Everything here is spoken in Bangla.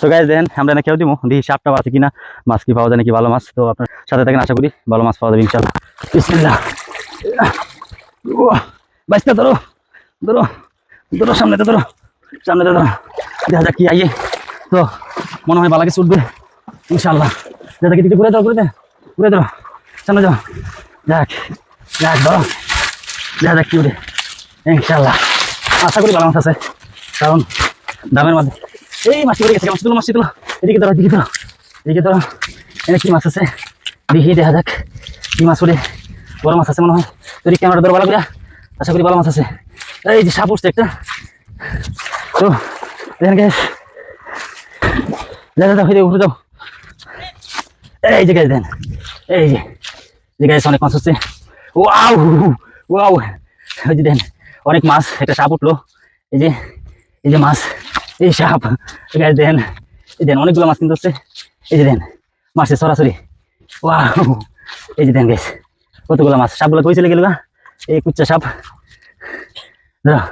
তো গাইজ দেন আমরা না কেউ দিব দেখি সাপটা আছে কিনা, মাছ কি পাওয়া যায় নাকি ভালো মাছ। তো আপনার সাথে থাকেন, আশা করি ভালো মাছ পাওয়া যাবে ইনশাল্লাহ ধরো ধরো ধরো সামনে তো ধরো সামনে তো ধরো। দেখা যাক কি আইয়ে। তো, মনে হয় বালাকে ছুটবে ইনশাল্লাহ দেখা কি ঘুরে দাও ঘুরে দাও ঘুরে দাও, সামনে যাও। যাক যাক, ধরো। দেখা যাক কি উঠে ইনশাল্লাহ আশা করি ভালো মাছ আছে, কারণ দামের মধ্যে। এই মাছটি পড়ে গেছে মাছ তুলো মাছটি তুলো এদিকে ধরো এদিকে ধরো। এদিকে ধরো। এখানে কি মাছ আছে? দেখি দেখা যাক। কি মাছ পড়ে? বড় মাছ আছে মনে হয়। যদি ক্যামেরা ধরো ভালো করে, আশা করি ভালো মাছ আছে। এই যে সাপ উঠছে একটা। তো, দেখেন গ্যাস যাও এই উপরে যাও। এই যে গ্যাস দেন এই যে যে গ্যাস অনেক মাছ হচ্ছে। Wow wow. ওই যে দেন অনেক মাছ, একটা সাপ উঠল। এই যে এই যে মাছ। এই সাপ। গ্যাস দেন এই দেন অনেকগুলো মাছ কিন্তু হচ্ছে। এই যে দেন মাছের সরাসরি। ওয়া এই যে দেন গ্যাস কতগুলো মাছ। সাপগুলো কই চলে গেল এই কুচ্চা সাপ। উহ,